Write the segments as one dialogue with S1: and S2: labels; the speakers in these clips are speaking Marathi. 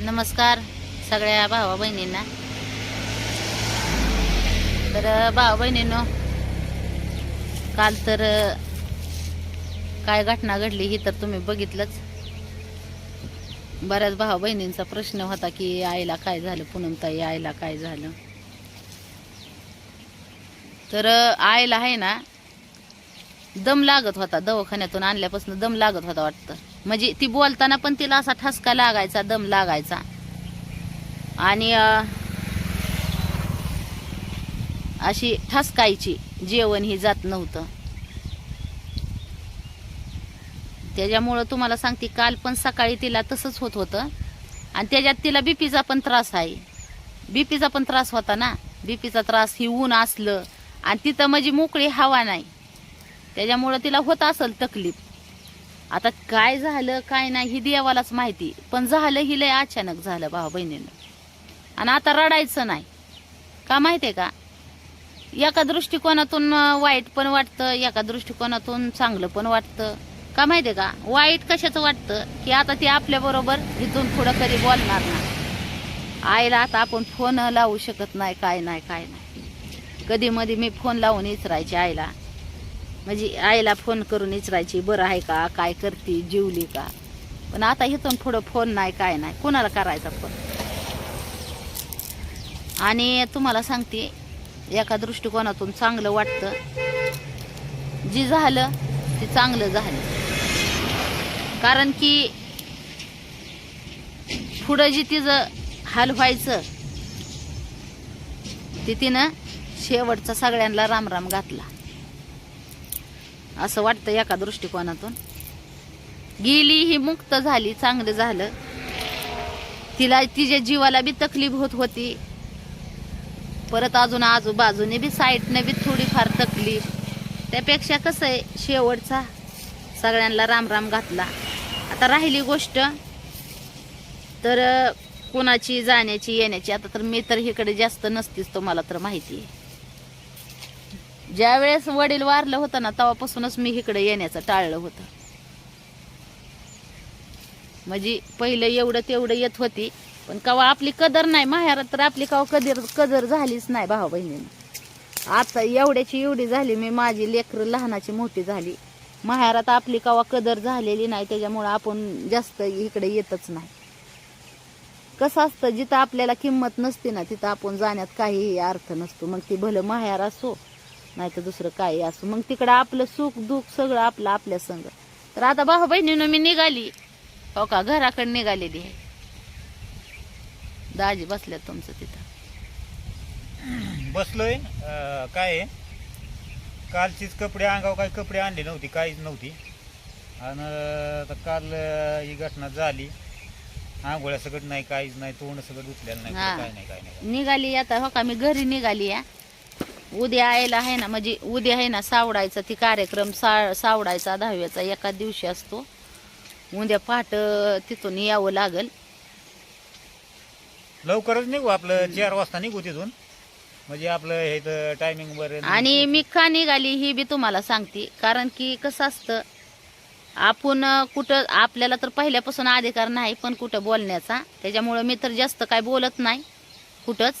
S1: नमस्कार सगळ्या भावा बहिणींना. तर भावा बहिणींनो काल तर काय घटना घडली ही तर तुम्ही बघितलंच. बऱ्याच भावा बहिणींचा प्रश्न होता की आईला काय झालं पूनमताई आईला काय झालं. तर आईला आहे ना दम लागत होता दवाखान्यातून आणल्यापासून दम लागत होता वाटतं. म्हणजे ती बोलताना पण तिला असा ठसका लागायचा दम लागायचा. आणि अशी ठसकायची जेवण ही जात नव्हतं. त्याच्यामुळं तुम्हाला सांगते काल पण सकाळी तिला तसंच होत होतं. आणि त्याच्यात तिला बीपीचा पण त्रास आहे. बीपीचा पण त्रास होता ना. बीपीचा त्रास ही ऊन असलं. आणि तिथं म्हणजे मोकळी हवा नाही. त्याच्यामुळं तिला होत असेल तकलीफ. आता काय झालं काय नाही ही देवालाच माहिती. पण झालं ही लय अचानक झालं भाऊ बहिणीनं. आणि आता रडायचं नाही. का माहितीये का? एका दृष्टिकोनातून वाईट पण वाटतं एका दृष्टिकोनातून चांगलं पण वाटतं. का माहितीये का? वाईट कशाचं वाटतं? की आता ती आपल्या बरोबर इथून पुढं कधी बोलणार ना आईला आता आपण फोन लावू शकत नाही काय नाही काय नाही. कधी मध्ये मी फोन लावून विचारायचे आईला. म्हणजे आईला फोन करून विचारायची बरं आहे का? काय करते? जेवली का? पण आता इथून पुढं फोन नाही काय नाही. कोणाला करायचा फोन आणि तुम्हाला सांगते एका दृष्टिकोनातून चांगलं वाटतं. जी झालं ते चांगलं झालं. कारण की पुढं जी तिचं हाल व्हायचं ते तिनं शेवटचा सगळ्यांना रामराम घातला. असं वाटतं एका दृष्टिकोनातून. गेली ही मुक्त झाली चांगलं झालं. तिला तिच्या जीवाला बी तकलीफ होत होती. परत अजून आजूबाजूने बी साईडने बी थोडीफार तकलीफ. त्यापेक्षा कसं आहे शेवटचा सगळ्यांना राम राम घातला. आता राहिली गोष्ट तर कुणाची जाण्याची येण्याची आता तर मी तर इकडे जास्त नसतीच तुम्हाला तर माहिती आहे. ज्या वेळेस वडील वारलं होतं ना तेव्हापासूनच मी इकडे येण्याचं टाळलं होतं. म्हणजे पहिलं एवढं तेवढं येत होती पण कवा आपली कदर नाही माहेरात तर आपली कवा कदर कदर झालीच नाही भाऊ बहिणीनं आता एवढ्याची एवढी झाली मी माझी लेकरं लहानाची मोठी झाली. माहेरात आपली कवा कदर झालेली नाही त्याच्यामुळं आपण जास्त इकडे येतच नाही. कसं असतं जिथं आपल्याला किंमत नसते ना तिथं आपण जाण्यात काहीही अर्थ नसतो. मग ती भलं माहेर असो नाही तर दुसरं काही असो. मग तिकडं आपलं सुख दुःख सगळं आपलं आपल्या संग. तर आता भाऊ बहिणीनं मी निघाली. हो का? घराकडे निघालेली आहे. दाजी बसल्यात तुमचं तिथं.
S2: बसलोय. काय आहे? कालचीच कपडे अंगावर काही कपडे आणले नव्हती काहीच नव्हती. आणि आता काल ही घटना झाली. आंघोळ्या सगळं नाही काहीच नाही तोंड सगळं धुतलेलं नाही. काय नाही काय नाही.
S1: निघाली आता. हो का? मी घरी निघाली या उद्या यायला आहे ना म्हणजे उद्या आहे ना सावडायचा ती कार्यक्रम सा सावडायचा दहाव्याचा एका दिवशी असतो. उद्या पहाट तिथून यावं लागल.
S2: लवकरच निघू आपलं चार वाजता निघू तिथून. म्हणजे आपलं हे टायमिंग वर
S1: आणि मी का निघाली ही बी तुम्हाला सांगते कारण की कसं असतं आपण कुठं आपल्याला तर पहिल्यापासून अधिकार नाही पण कुठं बोलण्याचा. त्याच्यामुळं मी तर जास्त काय बोलत नाही कुठंच.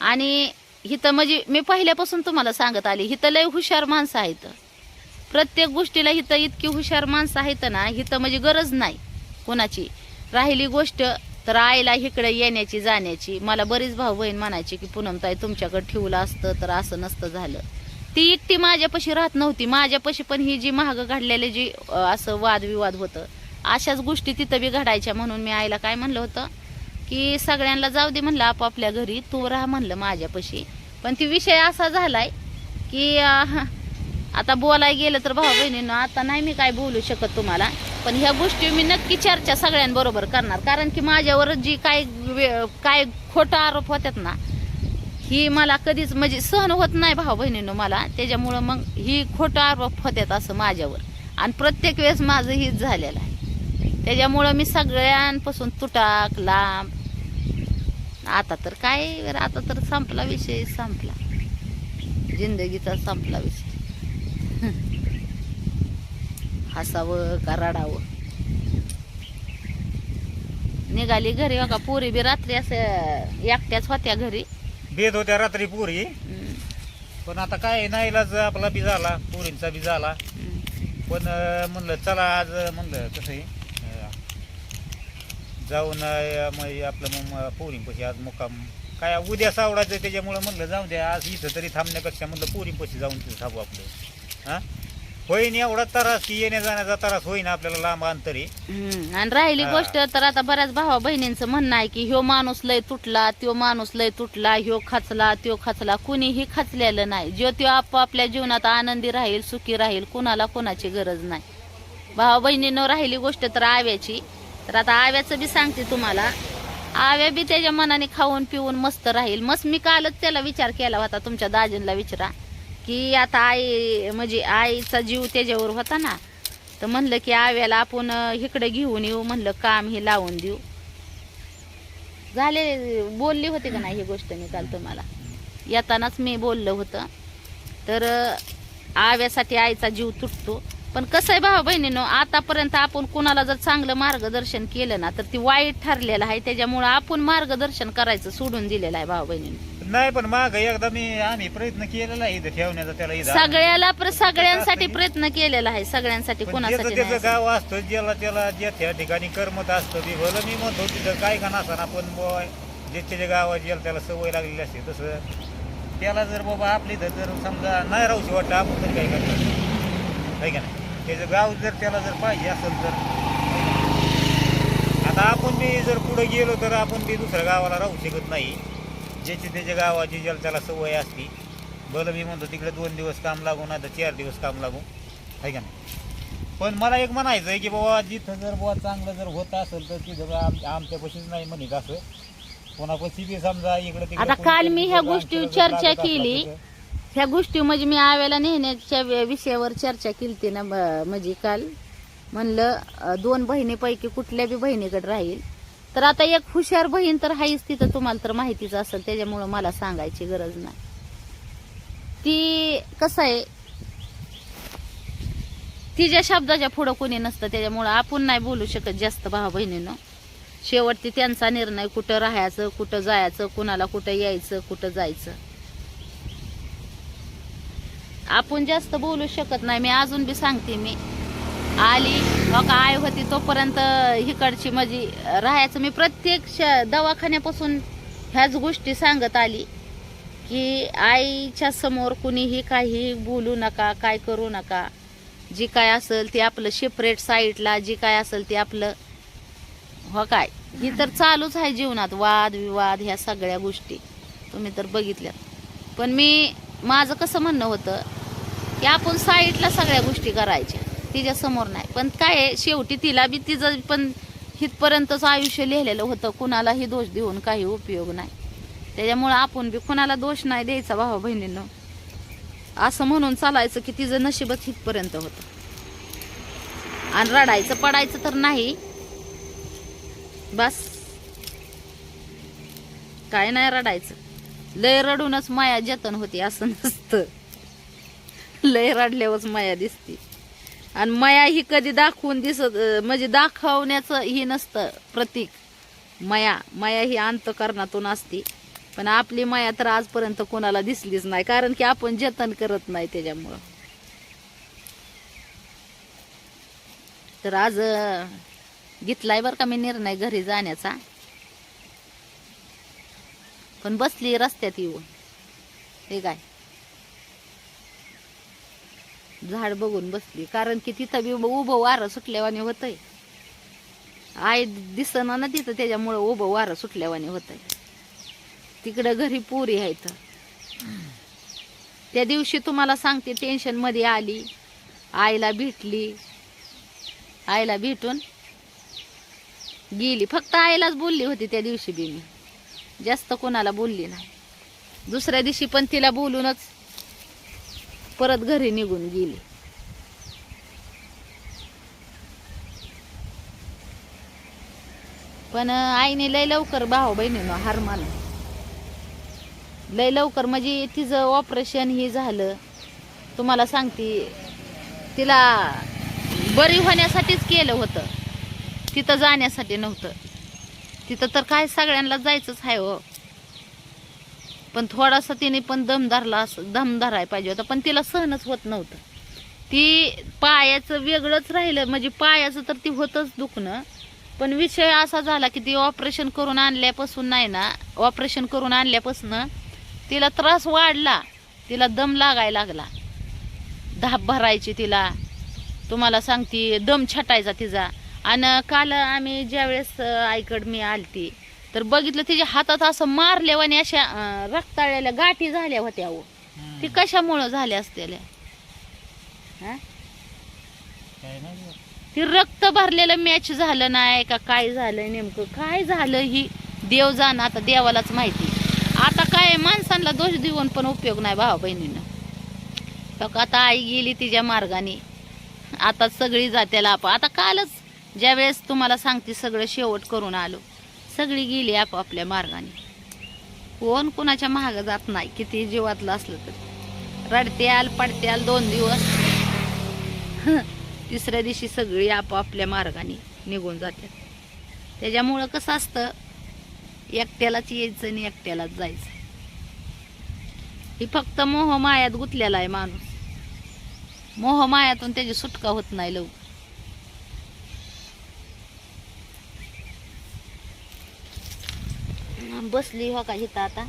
S1: आणि हिथं म्हणजे मी पहिल्यापासून तुम्हाला सांगत आली हिथं लय हुशार माणसं आहेत. प्रत्येक गोष्टीला हिथं इतकी हुशार माणसं आहेत ना हिथं म्हणजे गरज नाही कोणाची. राहिली गोष्ट तर आईला इकडे येण्याची जाण्याची. मला बरीच भाऊ बहीण म्हणायची की पूनमताई तुमच्याकडे ठेवलं असतं तर असं नसतं झालं. ती एकटी माझ्यापाशी राहत नव्हती. माझ्यापाशी पण ही जी महाग घडलेले जी असं वादविवाद होतं अशाच गोष्टी तिथं बी घडायच्या म्हणून मी आईला काय म्हणलं होतं? की सगळ्यांना जाऊ दे म्हणलं आपापल्या घरी तू राहा म्हणलं माझ्यापाशी. पण ती विषय असा झालाय की आता बोलाय गेलं तर भाऊ बहिणीनं आता नाही मी काय बोलू शकत तुम्हाला पण ह्या गोष्टी मी नक्की चर्चा सगळ्यांबरोबर करणार. कारण की माझ्यावर जी काय वे- काय खोटा आरोप होतात ना ही मला कधीच म्हणजे सहन होत नाही भाऊ बहिणीनं मला. त्याच्यामुळं मग ही खोटा आरोप होतात असं माझ्यावर. आणि प्रत्येक वेळेस माझं हीच झालेलं आहे. त्याच्यामुळं मी सगळ्यांपासून तुटाक लांब आता तर काय आता तर संपला विषय संपला. जिंदगीचा संपला विषय. हसावं का रडावं? निघाली घरी बघा पोरी बी रात्री असं एकट्याच होत्या घरी.
S2: बेद होत्या रात्री पुरी. पण आता काय नाईलाज आपला बी झाला पुरींचा बी झाला. पण म्हणलं चला आज म्हणलं कसं आहे? जाऊन अं, मग आपलं मग पोरींपाशी आज मुक्काम. काय उद्या सावडायचं त्याच्यामुळं म्हणलं जाऊ द्या आज इथं तरी थांबण्यापेक्षा म्हणलं पोरींपाशी जाऊन तिथं थांबू आपलं. हां? होईन एवढा त्रास की येण्या जाण्याचा त्रास होईन आपल्याला लांब अंतरी.
S1: हम्म, आणि राहिली
S2: हा.
S1: गोष्ट तर आता बऱ्याच भावा बहिणींचं म्हणणं आहे की ह्यो माणूस लय तुटला त्यो माणूस लय तुटला ह्यो खचला त्यो खचला. कुणीही खचलेलं नाही. जो त्यो आपापल्या जीवनात आनंदी राहील सुखी राहील कुणाला कुणाची गरज नाही. भावा बहिणीनं राहिली गोष्ट तर आव्याची. तर आता आव्याचं बी सांगते तुम्हाला. आव्या बी त्याच्या मनाने खाऊन पिऊन मस्त राहील. मस्त मी कालच त्याला विचार केला होता तुमच्या दाजींना विचारा. की आता आई म्हणजे आईचा जीव त्याच्यावर होता ना तर म्हणलं की आव्याला आपण इकडे घेऊन येऊ म्हणलं काम हे लावून देऊ. झाले बोलली होती का नाही ही गोष्ट मी काल तुम्हाला? येतानाच मी बोललं होतं. तर आव्यासाठी आईचा जीव तुटतो. पण कसं आहे भावा बहिणीनं आतापर्यंत आपण कुणाला जर चांगलं मार्गदर्शन केलं ना तर ती वाईट ठरलेलं आहे. त्याच्यामुळं आपण मार्गदर्शन करायचं सोडून दिलेलं आहे भावा बहिणीनं.
S2: नाही पण माग एकदा मी आम्ही प्रयत्न केलेला आहे इथं ठेवण्याचा त्याला इथं
S1: सगळ्याला प्र- सगळ्यांसाठी प्रयत्न केलेला आहे सगळ्यांसाठी
S2: पण
S1: कोणासाठी
S2: ज्याचं त्याचं. गाव असतं ज्याला त्याला ज्या त्या ठिकाणी करमत असतं ते भलं मी म्हणतो तिथं काय का नसा पण बुवा जे त्याच्या गावात ज्याला त्याला सवय लागलेली असते तसं. त्याला जर बाबा आपली इथं जर समजा नाही राहूशी वाटतं आपण तरी काय करतो आहे का नाही? त्याचं गाव जर त्याला जर पाहिजे असेल तर आता आपण बी जर पुढे गेलो तर आपण बी दुसऱ्या गावाला राहू शकत नाही. ज्याची त्याच्या गावाची ज्याला त्याला सवय असती. भलं मी म्हणतो तिकडे दोन दिवस काम लागू नाही तर चार दिवस काम लागू. आहे का नाही? पण मला एक म्हणायचं आहे की बाबा जिथं जर बाबा चांगलं जर होत असेल तर तिथं आम आमच्यापाशीच नाही म्हणत असं? कोणापाशी बी समजा इकडे
S1: आता काल मी ह्या
S2: जर
S1: चर्चा केली. ह्या गोष्टी म्हणजे मी आव्याला नेहण्याच्या विषयावर चर्चा केली ना म्हणजे काल. म्हणलं दोन बहिणीपैकी कुठल्या बी बहिणीकडे राहील. तर आता एक हुशार बहीण तर आहेच तिथं तुम्हाला तर माहितीच असेल त्याच्यामुळं मला सांगायची गरज नाही. ती कसं आहे? तिच्या शब्दाच्या पुढं कोणी नसतं त्याच्यामुळं आपण नाही बोलू शकत जास्त भावा बहिणीनं. शेवटती त्यांचा निर्णय कुठं राहायचं कुठं जायचं कुणाला कुठं यायचं कुठं जायचं. आपण जास्त बोलू शकत नाही. मी अजून बी सांगते मी आली मग का आई होती तोपर्यंत हिकडची माझी राहायचं. मी प्रत्येक श- दवाखान्यापासून ह्याच गोष्टी सांगत आली की आईच्या समोर कुणीही काही बोलू नका काय करू नका. जी काय असेल ते आपलं सेपरेट साईडला जी काय असेल ते आपलं हो काय? ही तर चालूच आहे जीवनात वाद विवाद ह्या सगळ्या गोष्टी. तुम्ही तर बघितल्यात. पण मी माझं कसं म्हणणं होतं की आपण साईडला सगळ्या गोष्टी करायच्या. तिच्यासमोर नाही. पण काय आहे, शेवटी तिला बी तिचं पण हितपर्यंतच आयुष्य लिहिलेलं होतं. कुणालाही दोष देऊन काही उपयोग नाही. त्याच्यामुळं आपण बी कुणाला दोष नाही द्यायचा भावा बहिणीनं. असं म्हणून चालायचं की तिचं नशीबच हितपर्यंत होतं. आणि रडायचं पडायचं तर नाही. बस. काय नाही रडायचं. लय रडूनच माया जतन होती असं नसतं. लय रडल्यावरच माया दिसती. आणि माया ही कधी दाखवून दिसत म्हणजे दाखवण्याचं ही नसतं प्रतीक. माया माया ही अंतकरणातून असती. पण आपली माया तर आजपर्यंत कोणाला दिसलीच नाही कारण की आपण जतन करत नाही त्याच्यामुळं. तर आज घेतलाय बरं का मी निर्णय घरी जाण्याचा. पण बसली रस्त्यात येऊन. हे काय? झाड बघून बसली. कारण की तिथं बी उभं वारं सुटल्यावाने होतंय. आई दिसना ना तिथं त्याच्यामुळं उभं वारं सुटल्यावाने होतंय. तिकडं घरी पोरी आहेत. त्या दिवशी तुम्हाला सांगते टेन्शनमध्ये आली आईला भेटली. आईला भेटून गेली. फक्त आईलाच बोलली होती त्या दिवशी बी मी. जास्त कोणाला बोलली नाही. दुसऱ्या दिवशी पण तिला बोलूनच परत घरी निघून गेली. पण आईने लय लवकर भाऊ बहिणीनं हार मान लय लवकर म्हणजे तिचं ऑपरेशन हे झालं. तुम्हाला सांगते तिला बरी होण्यासाठीच केलं होतं. तिथं जाण्यासाठी नव्हतं. तिथं तर काय सगळ्यांना जायचंच आहे हो. पण थोडासा तिने पण दम धरला असं दम धरायला पाहिजे होता पण तिला सहनच होत नव्हतं. ती पायाचं वेगळंच राहिलं म्हणजे पायाचं तर ती होतच दुखणं पण विषय असा झाला की ती ऑपरेशन करून आणल्यापासून नाही ना ऑपरेशन करून आणल्यापासून तिला त्रास वाढला तिला दम लागायला लागला. धाप भरायची तिला. तुम्हाला सांगते दम छटायचा तिचा. आणि काल आम्ही ज्यावेळेस आईकड मी आलती तर बघितलं तिच्या हातात असं मारल्यावाने अशा अं, रक्ताळलेल्या गाठी झाल्या होत्या
S2: हम्म.
S1: ती कशामुळं झाल्या हा?
S2: बघ.
S1: ती रक्त भरलेलं मॅच झालं नाही का काय झालं नेमकं काय झालं ही देव जाणं आता देवालाच माहिती. आता काय माणसांना दोष देऊन पण उपयोग नाही भावा बहिणीनं. आता आई गेली तिच्या मार्गाने. आता सगळी जात्याला आप आता कालच ज्यावेळेस तुम्हाला सांगते सगळं शेवट करून आलो. सगळी गेली आपापल्या मार्गाने. कोण कुणाच्या महाग जात नाही किती जीवातलं असलं तर. रडत्याल पडत्याल दोन दिवस. तिसऱ्या दिवशी सगळी आपापल्या मार्गाने निघून जातात त्याच्यामुळं कसं असतं एकट्यालाच यायचं आणि एकट्यालाच जायचं. ही फक्त मोह मायात गुंतलेला आहे माणूस. मोह मायातून त्याची सुटका होत नाही लवकर. बसली हो का इथं आता?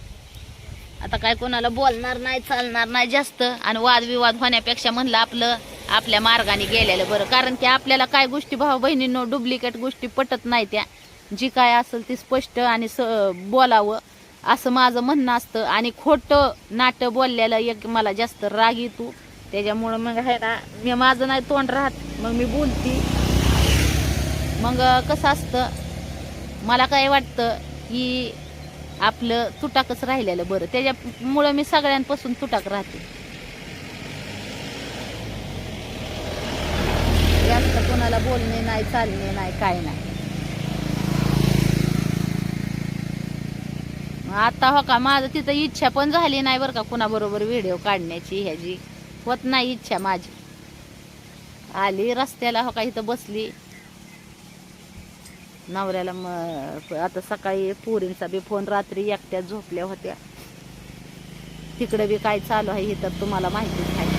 S1: आता काय कोणाला बोलणार नाही चालणार नाही जास्त. आणि वादविवाद होण्यापेक्षा म्हणलं आपलं आपल्या मार्गाने गेलेलं बरं. कारण की आपल्याला काय गोष्टी भाऊ बहिणींनो डुप्लिकेट गोष्टी पटत नाही त्या. जी काय असेल ती स्पष्ट आणि स बोलावं असं माझं म्हणणं असतं. आणि खोटं नाटं बोललेलं एक मला जास्त राग येतो. त्याच्यामुळं मग आहे ना मी माझं नाही तोंड राहत. मग मी बोलती. मग कसं असतं? मला काय वाटतं की आपलं तुटाकच राहिलेलं बरं. त्याच्यामुळं मी सगळ्यांपासून तुटाक राहते. जास्त कोणाला बोलणे नाही चालणे नाही काय नाही. आता हो का माझं तिथं इच्छा पण झाली नाही बरं का कुणाबरोबर व्हिडिओ काढण्याची ह्याची. होत नाही इच्छा माझी. आली रस्त्याला हो का इथं बसली. नवऱ्याला मग आता सकाळी पोरींचा बी फोन रात्री एकट्या झोपल्या होत्या. तिकडे बी काय चालू आहे हे तर तुम्हाला माहितीच आहे.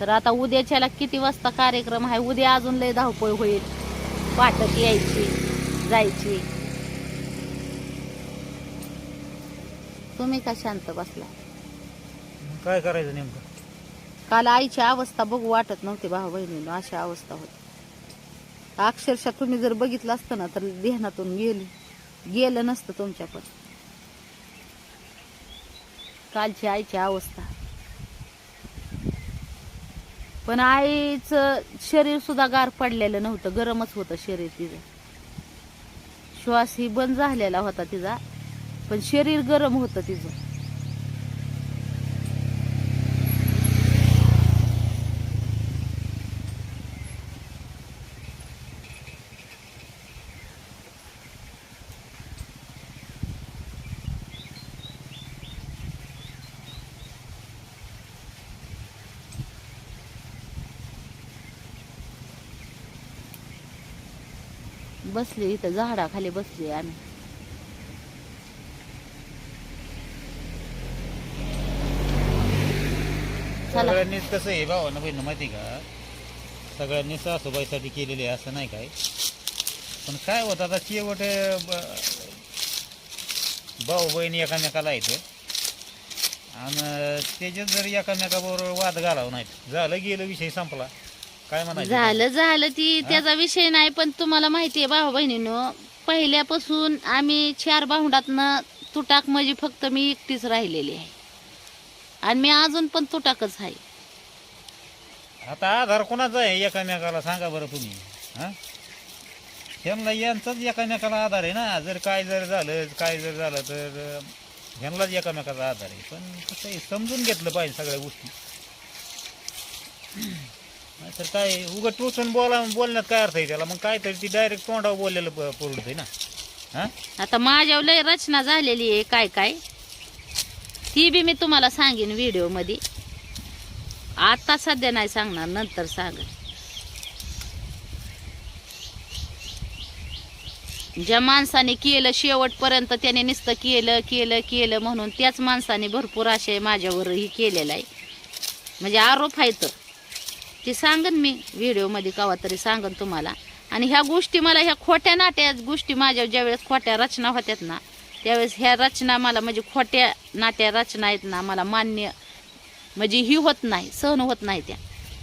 S1: तर आता उद्याच्याला किती वाजता कार्यक्रम आहे? उद्या अजून लय धावपळ होईल. पाटक यायची जायची. तुम्ही का शांत बसला?
S2: काय करायचं नेमकं?
S1: काल आईची अवस्था बघू वाटत नव्हती भाऊ बहिणीनं अशी अवस्था होती. अक्षरशः तुम्ही जर बघितलं असतं ना तर ध्यानातून गेली. गेलं नसतं तुमच्या पण कालची आईची अवस्था. पण आईचं शरीर सुद्धा गार पडलेलं नव्हतं गरमच होतं शरीर तिचं. श्वास ही बंद झालेला होता तिचा पण शरीर गरम होतं तिचं. बसली इथं झाडाखाली बसली आम्ही. चला.
S2: सगळ्यांनीच कसं आहे भावानं बहिण माहिती का? सगळ्यांनी सासूबाईसाठी केलेले आहे असं नाही काय? पण काय होतं आता शेवट ब- भाऊ बहिणी एकामेकाला येते आणि त्याच्यात जर एकामेकाबरोबर वाद घालावं नाहीत झालं गेलं विषय संपला. काय म्हणायचं
S1: झालं झालं ती त्याचा विषय नाही पण तुम्हाला माहिती आहे भाऊ बहिणीनं पहिल्यापासून आम्ही चार भाऊंडातनं तुटाक म्हणजे फक्त मी एकटीच राहिलेली आहे. आणि मी अजून पण तुटाकच आहे.
S2: आता आधार कोणाचा आहे एकामेकाला? सांगा बरं तुम्ही. हा? ह्यांना यांचाच एकामेकाला आधार आहे ना. जर काय जर झालं काय जर झालं तर ह्यांनाच एकामेकाचा आधार आहे. पण कसं आहे समजून घेतलं पाहिजे सगळ्या गोष्टी. तर काय उगं टोचून बोला बोलण्यात काय अर्थ आहे त्याला? मग काय तरी ती डायरेक्ट तोंडावर बोललेलं प- ना? हा?
S1: आता माझ्या लय रचना झालेली आहे काय काय? ती बी मी तुम्हाला सांगेन व्हिडिओमध्ये आता सध्या नाही सांगणार नंतर सांग ज्या माणसाने केलं शेवटपर्यंत त्याने नुसतं केलं केलं केलं म्हणून त्याच माणसाने भरपूर आशय माझ्यावरही केलेलं आहे. म्हणजे आरोप आहे तर. ते सांगन मी व्हिडिओमध्ये कवा तरी सांगन तुम्हाला. आणि ह्या गोष्टी मला ह्या खोट्या नाट्या गोष्टी माझ्या ज्यावेळेस खोट्या रचना होत्यात ना त्यावेळेस ह्या रचना मला म्हणजे खोट्या नाट्या रचना आहेत ना मला मान्य म्हणजे ही होत नाही सहन होत नाही त्या.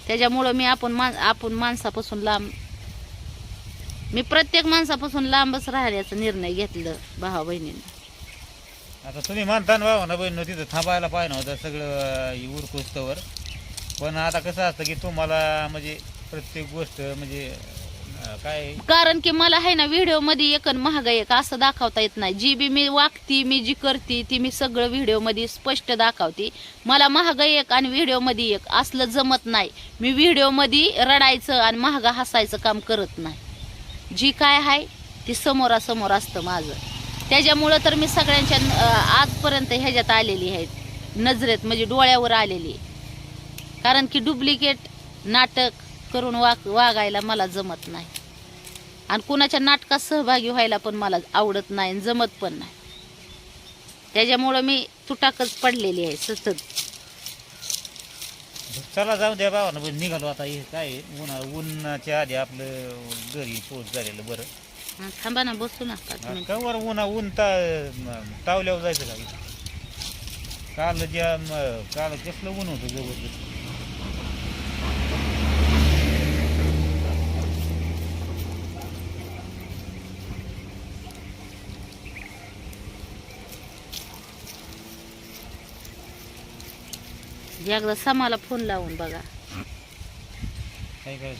S1: त्याच्यामुळं मी आपण मान आपण माणसापासून लांब मी प्रत्येक माणसापासून लांबच राहण्याचा निर्णय घेतलं भावा बहिणीनं.
S2: आता तुम्ही म्हणता ना बाबा ना बहिण तिथं थांबायला पाहिजे होतं सगळं उरकुस्तवर. पण आता कसं असतं की तुम्हाला म्हणजे प्रत्येक गोष्ट म्हणजे अं, काय?
S1: कारण की मला आहे ना व्हिडिओमध्ये एक आणि महागाई एक असं दाखवता येत नाही. जी बी मी वागती मी जी करते ती मी सगळं व्हिडिओमध्ये स्पष्ट दाखवते. मला महागाई एक आणि व्हिडिओमध्ये एक असलं जमत नाही. मी व्हिडिओमध्ये रडायचं आणि महागा हसायचं काम करत नाही. जी काय आहे ती समोरासमोर असतं माझं. त्याच्यामुळं तर मी सगळ्यांच्या अं, आजपर्यंत ह्याच्यात आलेली आहेत नजरेत म्हणजे डोळ्यावर आलेली कारण की डुप्लिकेट नाटक करून वाग वागायला मला जमत नाही. आणि कुणाच्या नाटकात सहभागी व्हायला पण मला आवडत नाही जमत पण नाही. त्याच्यामुळं मी तुटाकच पडलेली आहे सतत.
S2: चला जाऊ द्या बाबा ना निघालो आता. हे काय उन्हा उन्हाच्या आधी आपलं घरी पोच झालेलं बरं.
S1: हा, थांबा ना बसू ना पाच मिनिटं.
S2: कवर उन्हा ऊन ता तावल्यावर जायचं का? इथं? काल ज्या म- काल कसलं ऊन होतं जबरदस्त?
S1: एकदा समाला फोन लावून बघा.
S2: काय काय?